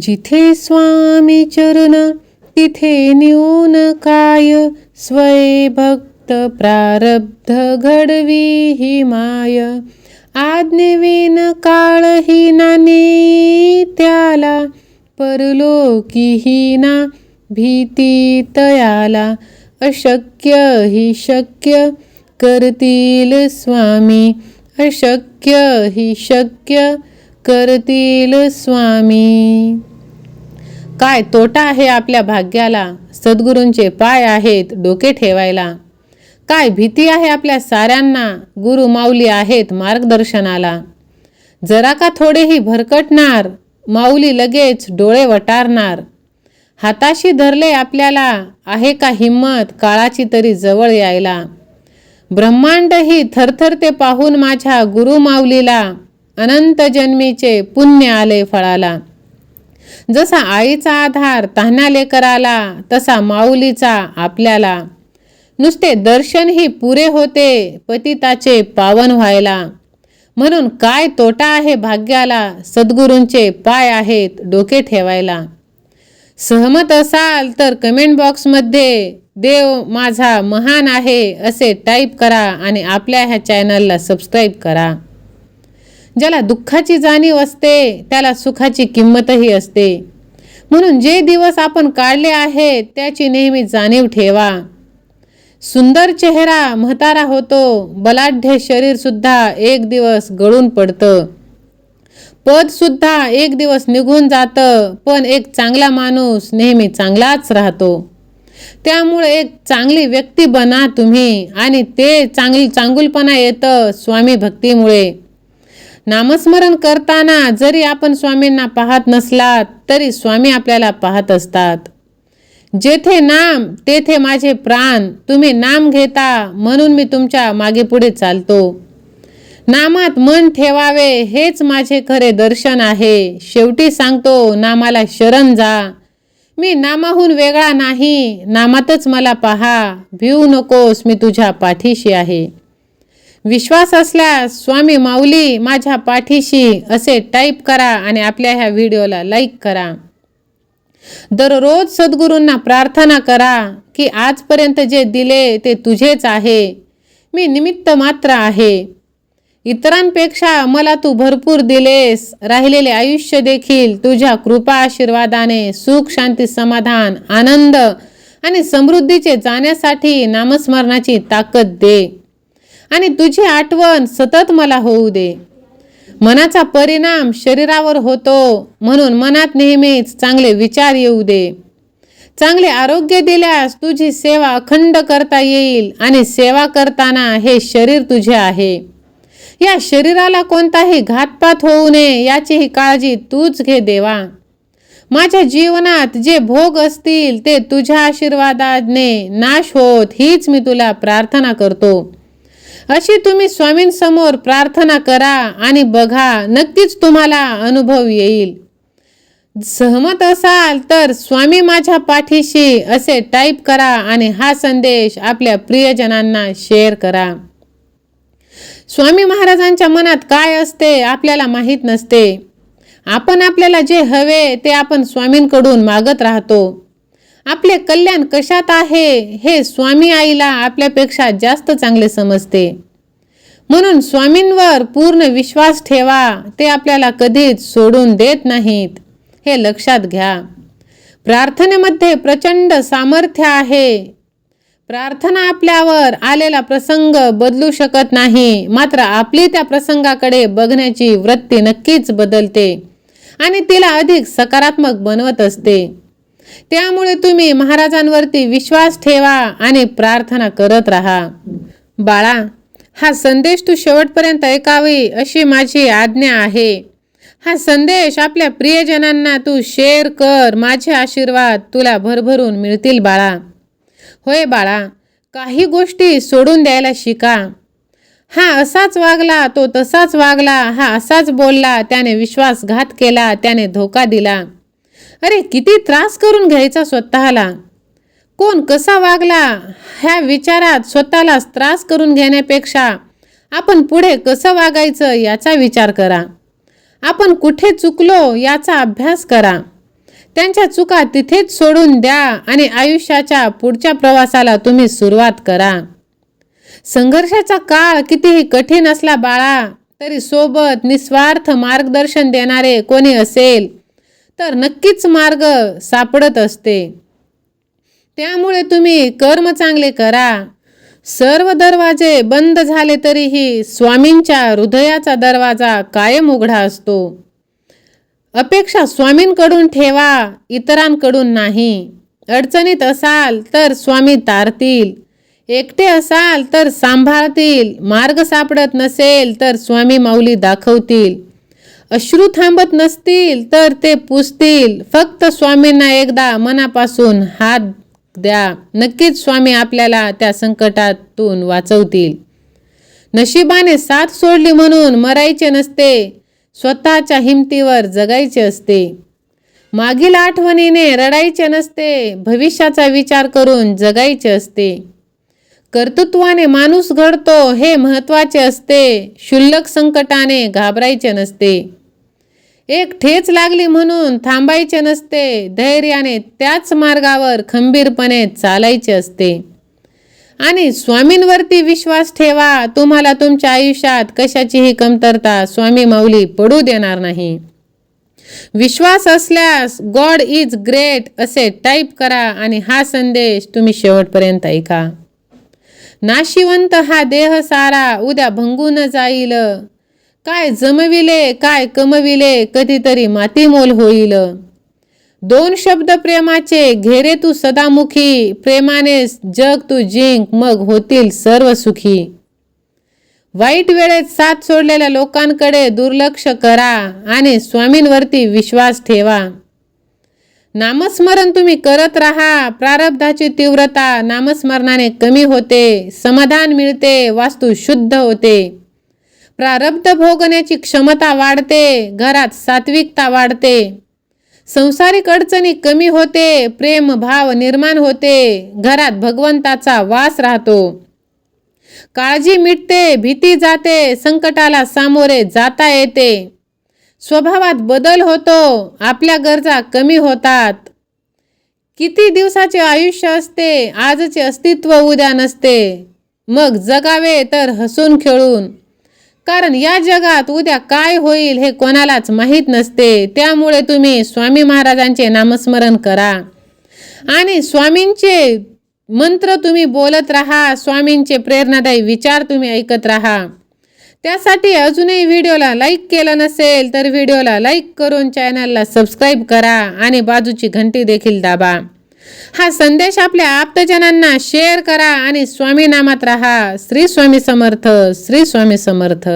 जिथे स्वामी चरण तिथे न्यून काय? स्वय भक्त प्रारब्ध घडवी ही माय. आज्ञेविन काळ ही नाने त्याला परलोकी ही ना भीती तयाला. अशक्य ही शक्य करतील स्वामी. अशक्य ही शक्य करतील स्वामी. काय तोटा आहे आपल्या भाग्याला? सद्गुरूंचे पाय आहेत डोके ठेवायला. काय भीती आहे आपल्या साऱ्यांना? गुरु माऊली आहेत मार्गदर्शनाला. जरा का थोडेही भरकटणार? माऊली लगेच डोळे वटारणार. हाताशी धरले आपल्याला आहे का हिंमत काळाची तरी जवळ यायला? ब्रह्मांड ही थरथरते पाहून माझ्या गुरु माऊलीला अनंत जन्मीचे पुण्य आले फळाला. जसा आईचा आधार तान्हा लेकराला तसा माऊलीचा आपल्याला. नुसते दर्शन ही पुरे होते पतिताचे पावन व्हायला. म्हणून काय तोटा आहे भाग्याला सद्गुरूंचे पाय आहेत डोके ठेवायला. सहमत असाल तर कमेंट बॉक्समध्ये देव माझा महान आहे असे टाईप करा आणि आपल्या ह्या चॅनलला सबस्क्राईब करा. ज्याला दुःखाची जाणीव असते त्याला सुखाची किंमतही असते. म्हणून जे दिवस आपण काढले आहेत त्याची नेहमी जाणीव ठेवा. सुंदर चेहरा म्हातारा होतो बलाढ्य शरीरसुद्धा एक दिवस गळून पडतं. पदसुद्धा एक दिवस निघून जातं पण एक चांगला माणूस नेहमी चांगलाच राहतो. त्यामुळे एक चांगली व्यक्ती बना तुम्ही आणि ते चांगली चांगुलपणा येतं स्वामी भक्तीमुळे. नामस्मरण करताना जरी आपण स्वामींना पाहत नसलात तरी स्वामी आपल्याला पाहत असतात. जेथे नाम तेथे माझे प्राण तुम्ही नाम घेता म्हणून मी तुमच्या मागे पुढे चालतो. नामात मन ठेवावे हेच माझे खरे दर्शन आहे. शेवटी सांगतो नामाला शरण जा. मी नामाहून वेगळा नाही नामातच मला पहा. भिवू नकोस मी तुझ्या पाठीशी आहे. विश्वास असल्यास स्वामी माऊली माझ्या पाठीशी असे टाईप करा आणि आपल्या ह्या व्हिडिओला लाईक करा. दररोज सद्गुरूंना प्रार्थना करा की आजपर्यंत जे दिले ते तुझेच आहे. मी निमित्त मात्र आहे. इतरांपेक्षा मला तू भरपूर दिलेस. राहिलेले आयुष्य देखील तुझ्या कृपा आशीर्वादाने सुख शांती समाधान आनंद आणि समृद्धीचे जाण्यासाठी नामस्मरणाची ताकद दे. आणि तुझी आठवण सतत मला होऊ दे. मनाचा परिणाम शरीरावर होतो म्हणून मनात नेहमीच चांगले विचार येऊ दे. चांगले आरोग्य दिल्यास तुझी सेवा अखंड करता येईल आणि सेवा करताना हे शरीर तुझे आहे. या शरीराला कोणताही घातपात होऊ नये याचीही काळजी तूच घे देवा. माझ्या जीवनात जे भोग असतील ते तुझ्या आशीर्वादाने नाश होत हीच मी तुला प्रार्थना करतो. अशी तुम्ही स्वामींसमोर प्रार्थना करा आणि बघा नक्कीच तुम्हाला अनुभव येईल. सहमत असाल तर स्वामी माझ्या पाठीशी असे टाईप करा आणि हा संदेश आपल्या प्रियजनांना शेअर करा. स्वामी महाराजांच्या मनात काय असते आपल्याला माहीत नसते. आपण आपल्याला जे हवे ते आपण स्वामींकडून मागत राहतो. आपले कल्याण कशात आहे हे स्वामी आईला आपल्यापेक्षा जास्त चांगले समजते. म्हणून स्वामींवर पूर्ण विश्वास ठेवा ते आपल्याला कधीच सोडून देत नाहीत हे लक्षात घ्या. प्रार्थनेमध्ये प्रचंड सामर्थ्य आहे. प्रार्थना आपल्यावर आलेला प्रसंग बदलू शकत नाही मात्र आपली त्या प्रसंगाकडे बघण्याची वृत्ती नक्कीच बदलते आणि तिला अधिक सकारात्मक बनवत असते. त्यामुळे तुम्ही महाराजांवरती विश्वास ठेवा आणि प्रार्थना करत राहा. बाळा हा संदेश तू शेवटपर्यंत ऐकावी अशी माझी आज्ञा आहे. हा संदेश आपल्या प्रियजनांना तू शेअर कर माझे आशीर्वाद तुला भरभरून मिळतील बाळा. होय बाळा काही गोष्टी सोडून द्यायला शिका. हा असाच वागला तो तसाच वागला हा असाच बोलला त्याने विश्वासघात केला त्याने धोका दिला. अरे किती त्रास करून घ्यायचा स्वतःला? कोण कसा वागला? ह्या विचारात स्वतःलाच त्रास करून घेण्यापेक्षा आपण पुढे कसं वागायचं याचा विचार करा. आपण कुठे चुकलो याचा अभ्यास करा. त्यांच्या चुका तिथेच सोडून द्या आणि आयुष्याच्या पुढच्या प्रवासाला तुम्ही सुरुवात करा. संघर्षाचा काळ कितीही कठीण असला बाळा तरी सोबत निस्वार्थ मार्गदर्शन देणारे कोणी असेल तर नक्कीच मार्ग सापडत असते. त्यामुळे तुम्ही कर्म चांगले करा. सर्व दरवाजे बंद झाले तरीही स्वामींच्या हृदयाचा दरवाजा कायम उघडा असतो. अपेक्षा स्वामींकडून ठेवा इतरांकडून नाही. अडचणीत असाल तर स्वामी तारतील. एकटे असाल तर सांभाळतील. मार्ग सापडत नसेल तर स्वामी माऊली दाखवतील. अश्रू थांबत नसतील तर ते पुसतील. फक्त स्वामींना एकदा मनापासून हात द्या. नक्कीच स्वामी आपल्याला त्या संकटातून वाचवतील. नशिबाने साथ सोडली म्हणून मरायचे नसते. स्वतःच्या हिमतीवर जगायचे असते. मागील आठवणीने रडायचे नसते. भविष्याचा विचार करून जगायचे असते. कर्तृत्वाने माणूस घडतो हे महत्त्वाचे असते. क्षुल्लक संकटाने घाबरायचे नसते. एक ठेच लागली म्हणून थांबायचे नसते. धैर्याने त्याच मार्गावर खंबीरपणे चालायचे असते. आणि स्वामींवरती विश्वास ठेवा तुम्हाला तुमच्या आयुष्यात कशाचीही कमतरता स्वामी माऊली पडू देणार नाही. विश्वास असल्यास गॉड इज ग्रेट असे टाईप करा आणि हा संदेश तुम्ही शेवटपर्यंत ऐका. नाशिवंत हा देह सारा उद्या भंगून जाईल. काय जमविले काय कमविले कधीतरी मातीमोल होईल. दोन शब्द प्रेमाचे घेरे तू सदामुखी प्रेमाने जग तू जिंक मग होतील सर्व सुखी. वाईट वेळेत साथ सोडलेल्या लोकांकडे दुर्लक्ष करा आणि स्वामींवरती विश्वास ठेवा. नामस्मरण तुम्ही करत राहा. प्रारब्धाची तीव्रता नामस्मरणाने कमी होते. समाधान मिळते. वास्तू शुद्ध होते. प्रारब्ध भोगण्याची क्षमता वाढते. घरात सात्विकता वाढते. संसारिक अडचणी कमी होते. प्रेम भाव निर्माण होते. घरात भगवंताचा वास राहतो. काळजी मिटते. भीती जाते. संकटाला सामोरे जाता येते. स्वभावात बदल होतो आपल्या गरजा कमी होतात. किती दिवसाचे आयुष्य असते आजचे अस्तित्व उद्या नसते. मग जगावे तर हसून खेळून. कारण या जगात उद्या काय होईल हे कोणालाच माहीत नसते. त्यामुळे तुम्ही स्वामी महाराजांचे नामस्मरण करा. आणि स्वामींचे मंत्र तुम्ही बोलत राहा स्वामींचे प्रेरणादायी विचार तुम्ही ऐकत राहा. त्यासाठी अजूनही व्हिडिओला लाईक केलं नसेल तर व्हिडिओला लाईक करून चॅनलला सबस्क्राईब करा आणि बाजूची घंटी देखील दाबा. हा संदेश आपल्या आप्तजनांना शेअर करा आणि स्वामी नामात राहा. श्री स्वामी समर्थ श्री स्वामी समर्थ.